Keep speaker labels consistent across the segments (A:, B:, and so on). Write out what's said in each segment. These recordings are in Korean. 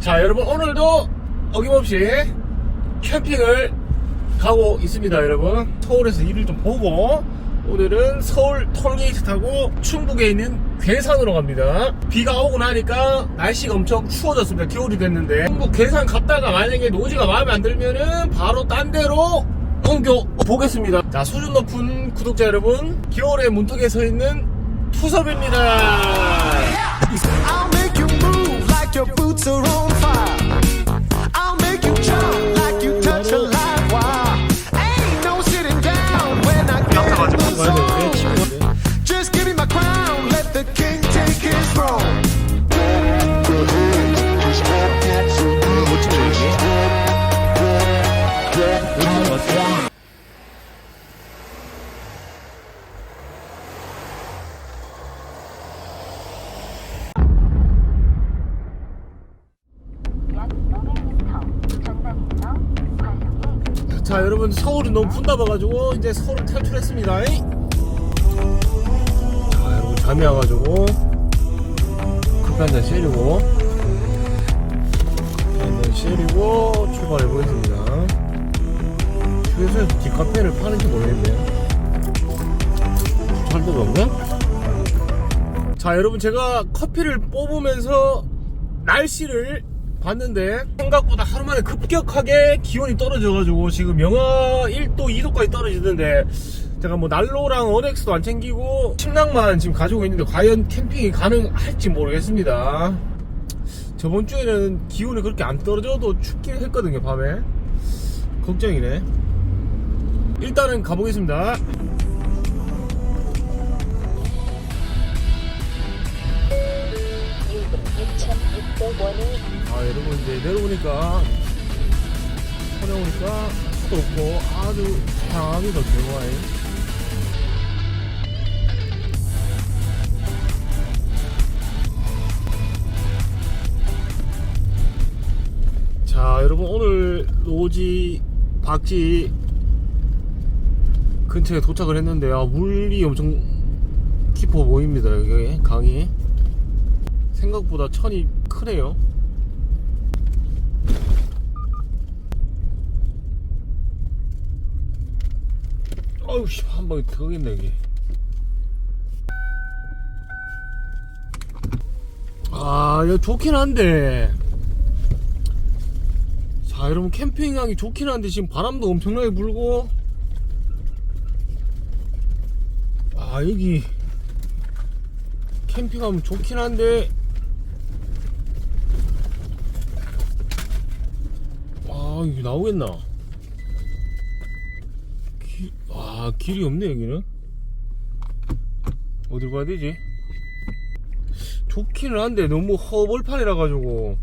A: 자, 여러분, 오늘도 어김없이 캠핑을 가고 있습니다, 여러분. 서울에서 일을 좀 보고, 오늘은 서울 톨게이트 타고 충북에 있는 괴산으로 갑니다. 비가 오고 나니까 날씨가 엄청 추워졌습니다. 겨울이 됐는데. 충북 괴산 갔다가 만약에 노지가 마음에 안 들면은 바로 딴 데로 옮겨 보겠습니다. 자, 수준 높은 구독자 여러분, 겨울의 문턱에 서 있는 투섭입니다. 자 여러분 서울이 너무 fun다 봐가지고 이제 서울 탈출했습니다. 자 여러분 잠이 와가지고 커피 한잔 시리고 커피 한잔 시리고 출발해 보겠습니다. 휴게소에서 디카페를 파는지 모르겠네요 잘 데가 없나? 자 여러분 제가 커피를 뽑으면서 날씨를 봤는데 생각보다 하루 만에 급격하게 기온이 떨어져가지고 지금 영하 1도 2도까지 떨어지는데 제가 뭐 난로랑 어넥스도 안 챙기고 침낭만 지금 가지고 있는데 과연 캠핑이 가능할지 모르겠습니다. 저번 주에는 기온이 그렇게 안 떨어져도 춥긴 했거든요 밤에. 걱정이네. 일단은 가보겠습니다 내려오니까 산에 오니까 차도 없고 아주 더 좋아요. 자 여러분 오늘 노지 박지 근처에 도착을 했는데 아, 물이 엄청 깊어 보입니다 여기 강이. 생각보다 천이 크네요 어우 씨, 한 방에 들어가겠네 여기 아 이거 좋긴 한데. 자 여러분 캠핑하기 좋긴 한데 지금 바람도 엄청나게 불고. 아 여기 캠핑하면 좋긴 한데. 아 이게 나오겠나 기, 아 길이 없네 여기는. 어디로 가야 되지? 좋기는 한데 너무 허벌판이라 가지고.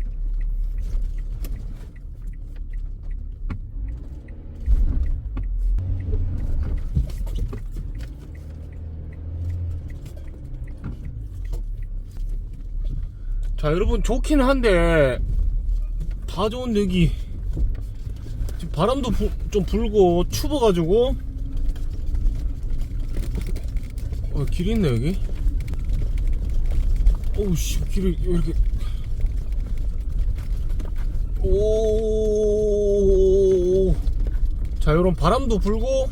A: 자 여러분 좋기는 한데 다 좋은데 여기. 지금 바람도 부- 좀 불고 추워가지고 어 길이 있네 여기. 오우씨 길이 왜 이렇게. 오자 여러분 바람도 불고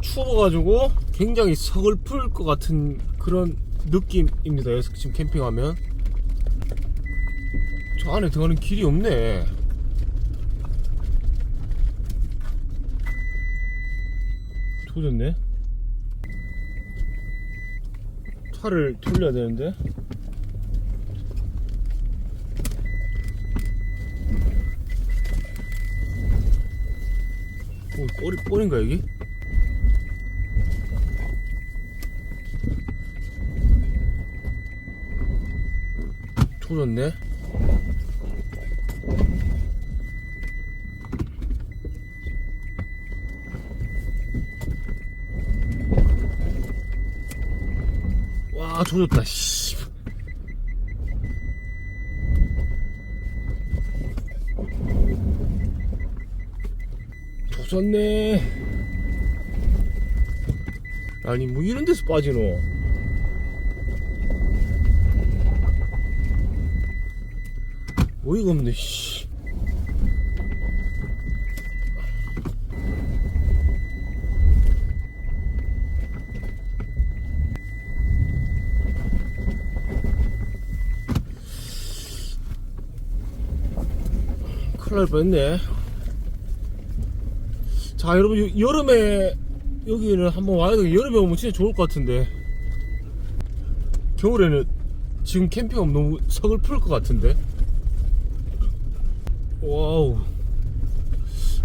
A: 추워가지고 굉장히 서글플 것 같은 그런 느낌입니다. 여기서 지금 캠핑하면. 저 안에 들어가는 길이 없네. 조졌네 차를 돌려야 되는데 오 뻘이 뻘인가 여기? 조졌네 와 조졌다 씨. 조졌네 아니 뭐 이런 데서 빠지노 어이가 없네 씨. 큰일 날 뻔했네. 자 여러분 여- 여름에 여기는 한번 와야 돼. 여름에 오면 진짜 좋을 것 같은데. 겨울에는 지금 캠핑하면 너무 서글플 것 같은데. 와우.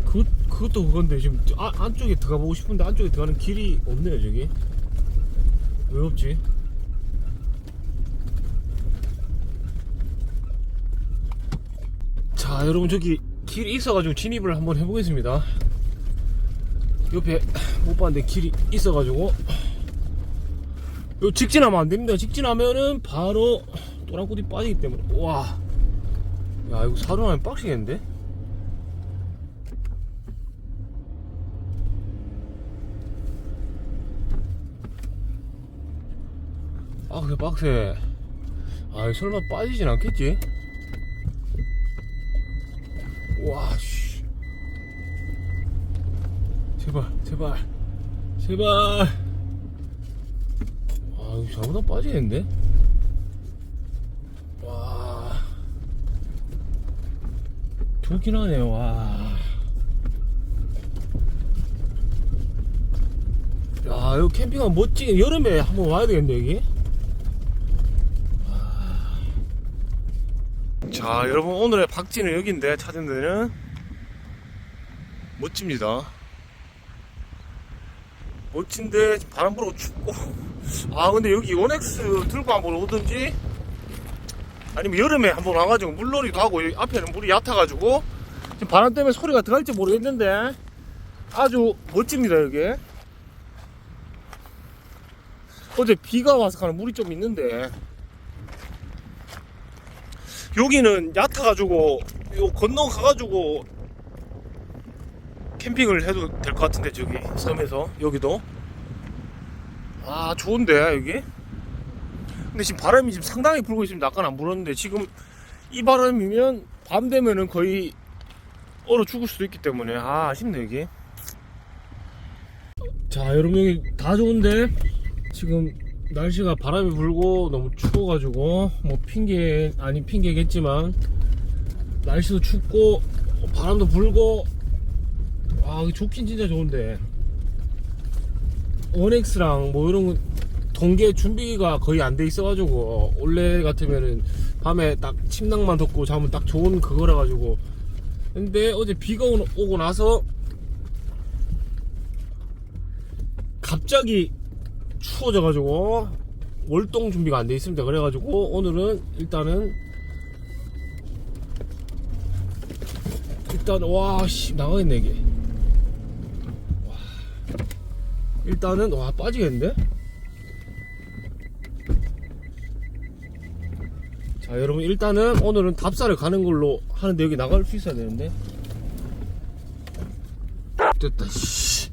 A: 그, 그것도 그건데 지금 저 안, 안쪽에 들어가 보고 싶은데 안쪽에 들어가는 길이 없네요 저기. 왜 없지 자 여러분 저기 길이 있어가지고 진입을 한번 해보겠습니다 옆에 못 봤는데 길이 있어가지고 요 직진하면 안 됩니다. 직진하면은 바로 또랑꾸이 빠지기 때문에 와. 야 이거 사륜하면 빡시겠는데? 빡세 빡세. 아 설마 빠지진 않겠지? 와 씨. 제발 제발 제발. 아, 이거 잘못하면 빠지겠는데? 와. 좋긴 하네요, 와. 야, 이거 캠핑은 멋지게, 여름에 한번 와야 되겠네, 여기. 자, 여러분, 오늘의 박지는 여기인데, 찾은 데는 멋집니다. 멋진데, 바람 불고 춥고. 아 근데 여기 요넥스 들고 한번 오든지 아니면 여름에 한번 와가지고 물놀이도 하고 앞에는 물이 얕아가지고 지금 바람 때문에 소리가 들어갈지 모르겠는데 아주 멋집니다 여기 어제 비가 와서 가는 물이 좀 있는데 여기는 얕아가지고 요 건너가가지고 캠핑을 해도 될 것 같은데 저기 섬에서 여기도. 아 좋은데 여기? 근데 지금 바람이 지금 상당히 불고 있습니다. 아까는 안 불었는데 지금 이 바람이면 밤 되면은 거의 얼어 죽을 수도 있기 때문에 아 아쉽네 여기 자 여러분 여기 다 좋은데 지금 날씨가 바람이 불고 너무 추워가지고 뭐 핑계 아닌 핑계겠지만 날씨도 춥고 바람도 불고 아 좋긴 진짜 좋은데. 원엑스랑 뭐 이런 거 동계 준비가 거의 안 돼 있어가지고 원래 같으면은 밤에 딱 침낭만 덮고 자면 딱 좋은 그거라 가지고. 근데 어제 비가 오- 오고 나서 갑자기 추워져가지고 월동 준비가 안 돼 있습니다 그래가지고 오늘은 일단은 일단 와씨 나가겠네 이게 일단은 와 빠지겠는데? 자 여러분 일단은 오늘은 답사를 가는 걸로 하는데 여기 나갈 수 있어야 되는데 됐다 씨.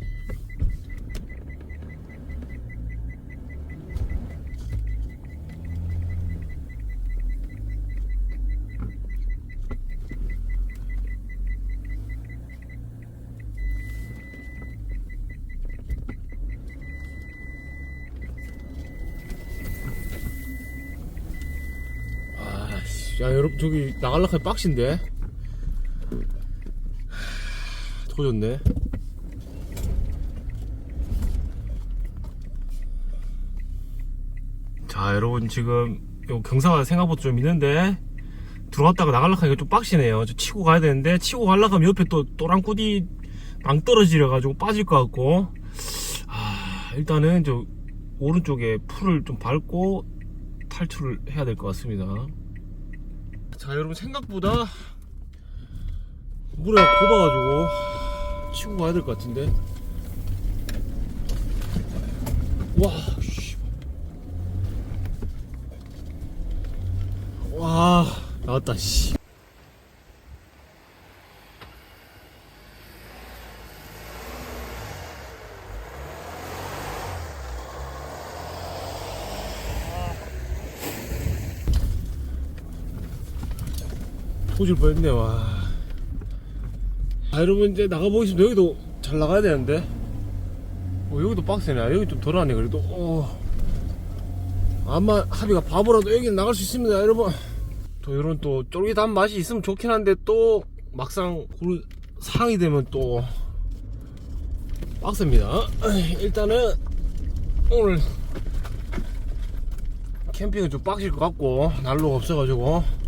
A: 아씨 야 여러분 저기 나갈락할 빡신데? 조졌네. 자 여러분 지금 요 경사가 생각보다 좀 있는데 들어갔다가 나갈락하기가 좀 빡시네요. 저 치고 가야 되는데 치고 하면 옆에 또 또랑꾸디 낭 떨어지려 가지고 빠질 것 같고. 아 일단은 저 오른쪽에 풀을 좀 밟고 탈출을 해야 될 것 같습니다 자 여러분 생각보다 물에 곱아가지고 치고 가야 될 것 같은데 와 씨. 와 나왔다 씨 조질 뻔했네 와. 아 여러분 이제 나가보겠습니다. 여기도 잘 나가야 되는데. 어, 여기도 빡세네. 아, 여기 좀 덜하네 그래도. 어. 아마 합의가 바보라도 여기는 나갈 수 있습니다 여러분. 또 이런 또 쫄깃한 맛이 있으면 좋긴 한데 또 막상 그 상이 되면 또 빡셉니다. 일단은 오늘 캠핑은 좀 빡실 것 같고 난로가 없어가지고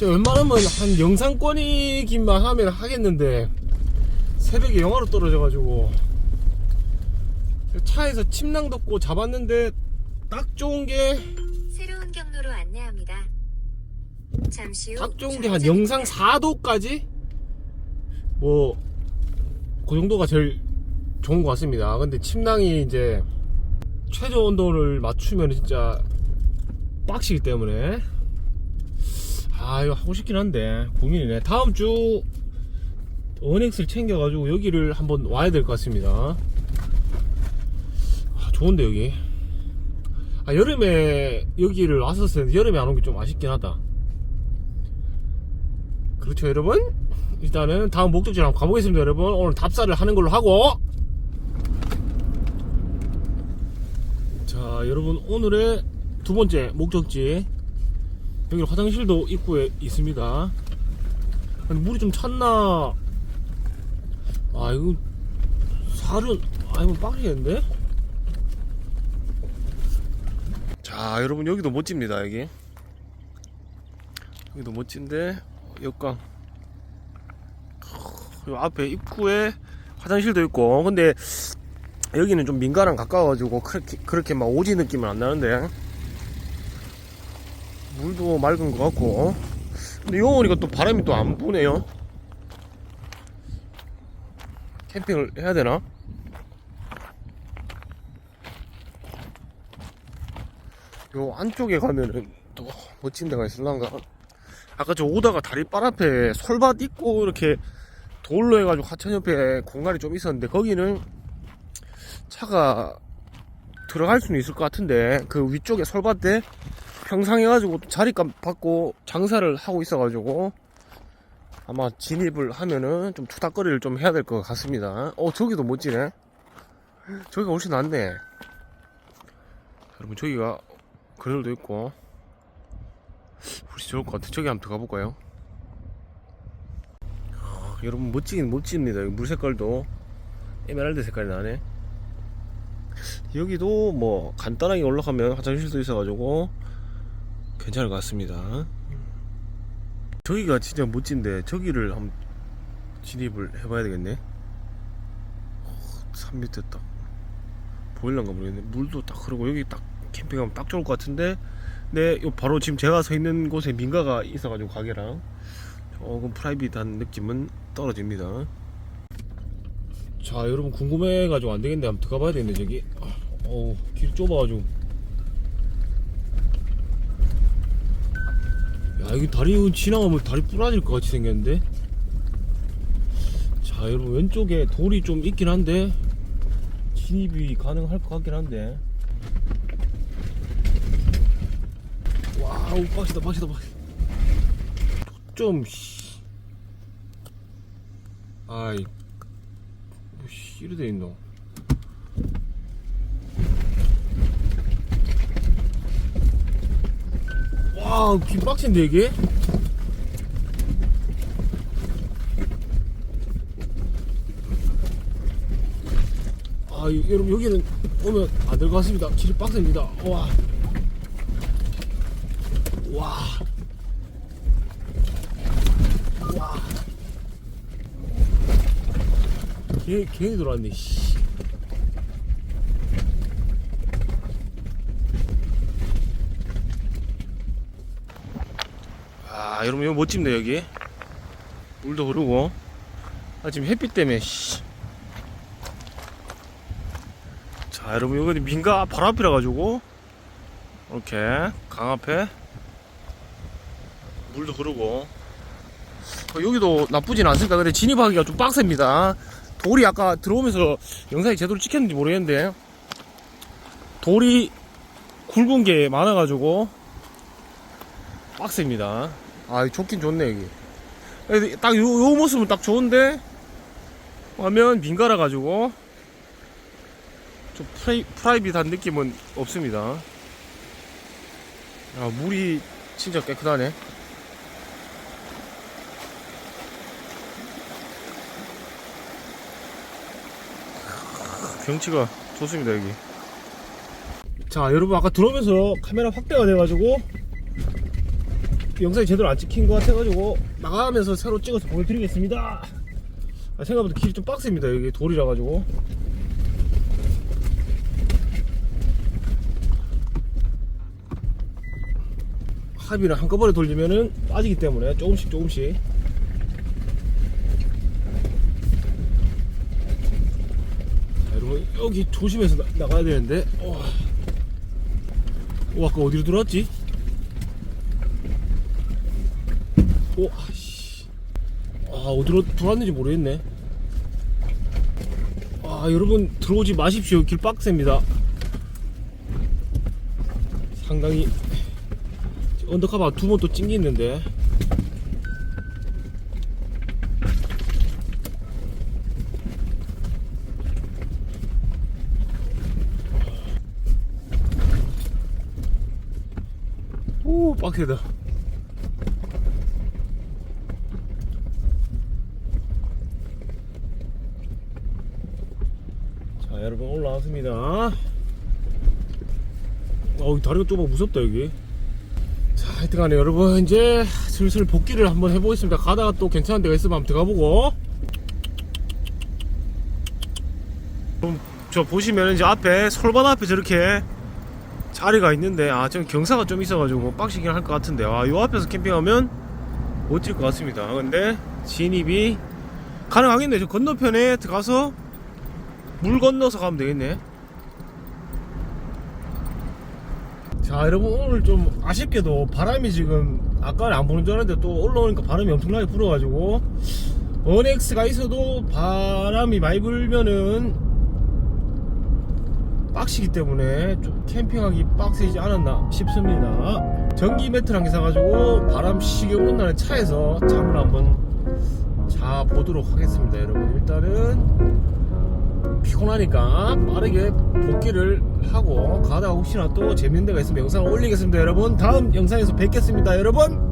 A: 제가 웬만하면 한 영상권이기만 하면 하겠는데 새벽에 영하로 떨어져가지고 차에서 침낭 덮고 잡았는데 딱 좋은 게딱
B: 새로운 경로로 안내합니다. 잠시 후
A: 좋은 게한 영상 4도까지 뭐 그 정도가 제일 좋은 것 같습니다. 근데 침낭이 이제 최저 온도를 맞추면 진짜 빡시기 때문에 아 이거 하고 싶긴 한데 고민이네. 다음 주 언엑스를 챙겨가지고 여기를 한번 와야 될 것 같습니다. 아, 좋은데 여기. 아 여름에 여기를 왔었을 때 여름에 안 온 게 좀 아쉽긴 하다. 그렇죠 여러분 일단은 다음 목적지로 한번 가보겠습니다 여러분 오늘 답사를 하는 걸로 하고 자 여러분 오늘의 두 번째 목적지 여기 화장실도 입구에 있습니다. 물이 좀 찼나? 아 이거 살은 아니면 빡이겠는데? 자 여러분 여기도 멋집니다 여기. 여기도 멋진데 역광. 요 앞에 입구에 화장실도 있고 근데 여기는 좀 민가랑 가까워가지고 그렇게 그렇게 막 오지 느낌은 안 나는데 물도 맑은 것 같고 근데 요 오니까 또 바람이 또 안 부네요 캠핑을 해야 되나? 요 안쪽에 가면은 또 멋진 데가 있을란가? 아까 저 오다가 다리 발 앞에 솔밭 있고 이렇게 돌로 해가지고 하천 옆에 공간이 좀 있었는데 거기는 차가 들어갈 수는 있을 것 같은데 그 위쪽에 솔밭에 평상해가지고 자리값 받고 장사를 하고 있어가지고 아마 진입을 하면은 좀 투닥거리를 좀 해야 될 것 같습니다. 어 저기도 멋지네. 저기가 훨씬 낫네. 여러분 저기가 그늘도 있고 훨씬 좋을 것 같아. 저기 한번 들어가 볼까요? 아, 여러분 멋지긴 멋집니다. 물 색깔도 에메랄드 색깔이 나네. 여기도 뭐 간단하게 올라가면 화장실도 있어가지고 괜찮을 것 같습니다. 저기가 진짜 멋진데 저기를 한번 진입을 해봐야 되겠네. 산 밑에 딱 보일란가 모르겠네. 물도 딱 흐르고 여기 딱 캠핑하면 딱 좋을 것 같은데 네, 요 바로 지금 제가 서 있는 곳에 민가가 있어가지고 가게랑 조금 프라이빗한 느낌은 떨어집니다. 자, 여러분 궁금해가지고 안 되겠네. 한번 들어가 봐야 되겠네, 저기. 아, 어우, 길 좁아가지고. 야, 여기 다리 지나가면 다리 부러질 것 같이 생겼는데? 자, 여러분 왼쪽에 돌이 좀 있긴 한데, 진입이 가능할 것 같긴 한데. 와우 빡시다 빡시다 빡시다 좀 씨. 아이 뭐 씨, 이래 돼 있노 와우 긴 빡친데 이게 아 이- 여러분 여기는 오면 안 될 것 같습니다 길이 빡셉니다 와 와. 와. 걔, 괜히 들어왔네, 씨. 아, 여러분, 이거 멋집니다, 여기. 물도 흐르고. 아, 지금 햇빛 때문에, 씨. 자, 여러분, 여기 민가 바로 앞이라 가지고. 이렇게, 강 앞에. 물도 흐르고 어, 여기도 나쁘진 않습니다 근데 진입하기가 좀 빡셉니다 돌이 아까 들어오면서 영상이 제대로 찍혔는지 모르겠는데 돌이 굵은 게 많아가지고 빡셉니다 아 좋긴 좋네 여기 딱 요, 요 모습은 딱 좋은데? 화면 민가라 가지고. 좀 프라이, 프라이빗한 느낌은 없습니다. 아 물이 진짜 깨끗하네. 경치가 좋습니다 여기. 자 여러분 아까 들어오면서 카메라 확대가 돼가지고 영상이 제대로 안 찍힌 것 같아가지고 나가면서 새로 찍어서 보여드리겠습니다. 아, 생각보다 길이 좀 빡셉니다. 여기 돌이라 가지고. 합의를 한꺼번에 돌리면은 빠지기 때문에 조금씩 조금씩. 자, 여러분 여기 조심해서 나, 가야 되는데. 어. 오 아까 어디로 들어왔지? 오 아씨 아 어디로 들어왔는지 모르겠네. 아 여러분 들어오지 마십시오. 길 빡셉니다. 상당히 언더카바 두 번 또 찡기는데. 오 빡세다 올라왔습니다. 어우 다리가 좁아 무섭다 여기. 자 하여튼간에 여러분 이제 슬슬 복귀를 한번 해보겠습니다. 가다가 또 괜찮은 데가 있으면 한번 들어가보고. 그럼 저 보시면 이제 앞에 솔바다 앞에 저렇게 자리가 있는데 아 저는 경사가 좀 있어가지고 빡시긴 할 것 같은데 아요 앞에서 캠핑하면 멋질 것 같습니다. 근데 진입이 가능하겠네 저 건너편에 들어가서 물 건너서 가면 되겠네. 자 여러분 오늘 좀 아쉽게도 바람이 지금 아까는 안 부는 줄 알았는데 또 올라오니까 바람이 엄청나게 불어가지고 언엑스가 있어도 바람이 많이 불면은 빡시기 때문에 좀 캠핑하기 빡세지 않았나 싶습니다. 전기 매트를 한개 사가지고 바람 시게 온다는 차에서 잠을 한번 자 보도록 하겠습니다 여러분. 일단은 피곤하니까 빠르게 복귀를 하고 가다가 혹시나 또 재밌는 데가 있으면 영상을 올리겠습니다 여러분. 다음 영상에서 뵙겠습니다 여러분